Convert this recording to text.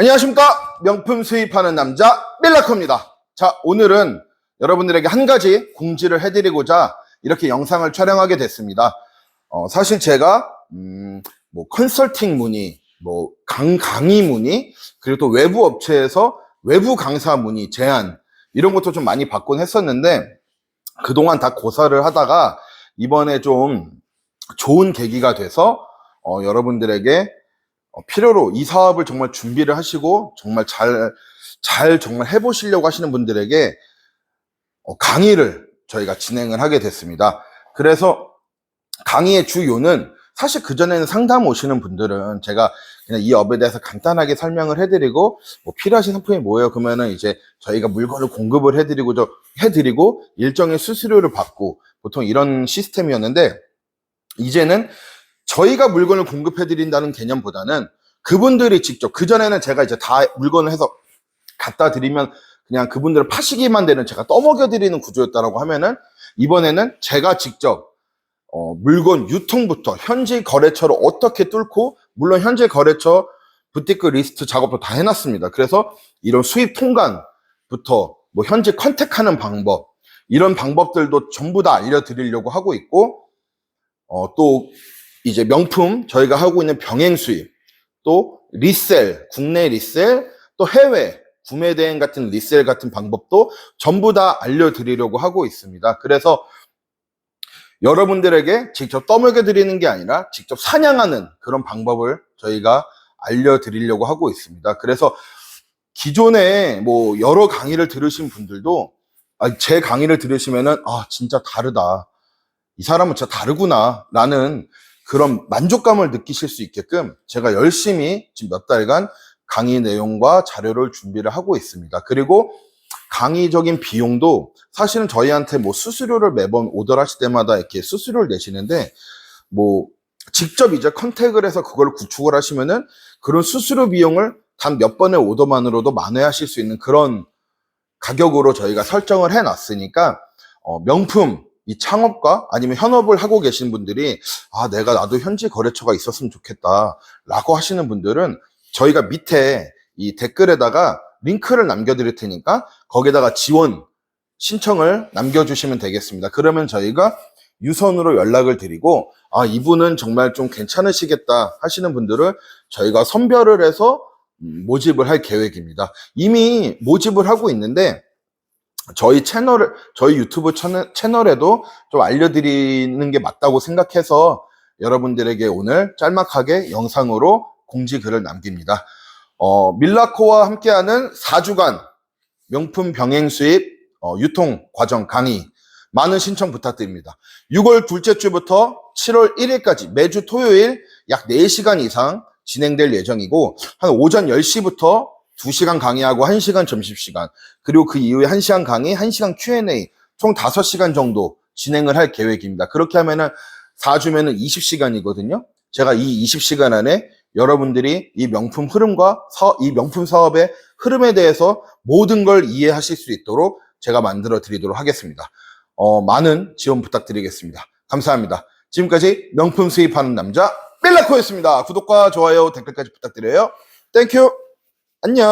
안녕하십니까? 명품 수입하는 남자 밀라코입니다. 자 오늘은 여러분들에게 한 가지 공지를 해드리고자 이렇게 영상을 촬영하게 됐습니다. 어, 사실 제가 음, 뭐 컨설팅 문의 뭐 강, 강의 문의 그리고 또 외부 업체에서 외부 강사 문의 제안 이런 것도 좀 많이 받곤 했었는데 그동안 다 고사를 하다가 이번에 좀 좋은 계기가 돼서 어, 여러분들에게 어, 필요로 이 사업을 정말 준비를 하시고 정말 잘, 잘 정말 해보시려고 하시는 분들에게 어, 강의를 저희가 진행을 하게 됐습니다. 그래서 강의의 주요는 사실 그전에는 상담 오시는 분들은 제가 그냥 이 업에 대해서 간단하게 설명을 해드리고 뭐 필요하신 상품이 뭐예요? 그러면은 이제 저희가 물건을 공급을 해드리고 저 해드리고 일정의 수수료를 받고 보통 이런 시스템이었는데 이제는 저희가 물건을 공급해 드린다는 개념보다는 그분들이 직접, 그전에는 제가 이제 다 물건을 해서 갖다 드리면 그냥 그분들을 파시기만 되는 제가 떠먹여 드리는 구조였다라고 하면은 이번에는 제가 직접 어, 물건 유통부터 현지 거래처를 어떻게 뚫고 물론 현지 거래처 부티크 리스트 작업도 다 해놨습니다. 그래서 이런 수입 통관부터 뭐 현지 컨택하는 방법 이런 방법들도 전부 다 알려드리려고 하고 있고 어, 또 이제 명품 저희가 하고 있는 병행 수입 또 리셀 국내 리셀 또 해외 구매 대행 같은 리셀 같은 방법도 전부 다 알려드리려고 하고 있습니다. 그래서 여러분들에게 직접 떠먹여 드리는 게 아니라 직접 사냥하는 그런 방법을 저희가 알려드리려고 하고 있습니다. 그래서 기존에 뭐 여러 강의를 들으신 분들도 아, 제 강의를 들으시면은 아 진짜 다르다. 이 사람은 진짜 다르구나. 라는 그런 만족감을 느끼실 수 있게끔 제가 열심히 지금 몇 달간 강의 내용과 자료를 준비를 하고 있습니다. 그리고 강의적인 비용도 사실은 저희한테 뭐 수수료를 매번 오더를 하실 때마다 이렇게 수수료를 내시는데 뭐 직접 이제 컨택을 해서 그걸 구축을 하시면은 그런 수수료 비용을 단 몇 번의 오더만으로도 만회하실 수 있는 그런 가격으로 저희가 설정을 해 놨으니까 어, 명품 이 창업과 아니면 현업을 하고 계신 분들이 아 내가 나도 현지 거래처가 있었으면 좋겠다 라고 하시는 분들은 저희가 밑에 이 댓글에다가 링크를 남겨드릴 테니까 거기다가 지원 신청을 남겨주시면 되겠습니다. 그러면 저희가 유선으로 연락을 드리고 아 이분은 정말 좀 괜찮으시겠다 하시는 분들을 저희가 선별을 해서 음, 모집을 할 계획입니다. 이미 모집을 하고 있는데 저희 채널을 저희 유튜브 채널, 채널 에도 좀 알려드리는 게 맞다고 생각해서 여러분들에게 오늘 짤막하게 영상으로 공지 글을 남깁니다. 어, 밀라코와 함께하는 4주간 명품 병행 수입 어, 유통 과정 강의 많은 신청 부탁드립니다. 6월 둘째 주부터 7월 1일까지 매주 토요일 약 4시간 이상 진행될 예정이고 한 오전 10시부터 2시간 강의하고 1시간 점심시간 그리고 그 이후에 1시간 강의, 1시간 Q&A 총 5시간 정도 진행을 할 계획입니다. 그렇게 하면은 4주면은 20시간이거든요. 제가 이 20시간 안에 여러분들이 이 명품 흐름과 사- 이 명품 사업의 흐름에 대해서 모든 걸 이해하실 수 있도록 제가 만들어 드리도록 하겠습니다. 어, 많은 지원 부탁드리겠습니다. 감사합니다. 지금까지 명품 수입하는 남자 밀라코였습니다. 구독과 좋아요, 댓글까지 부탁드려요. 땡큐. 안녕.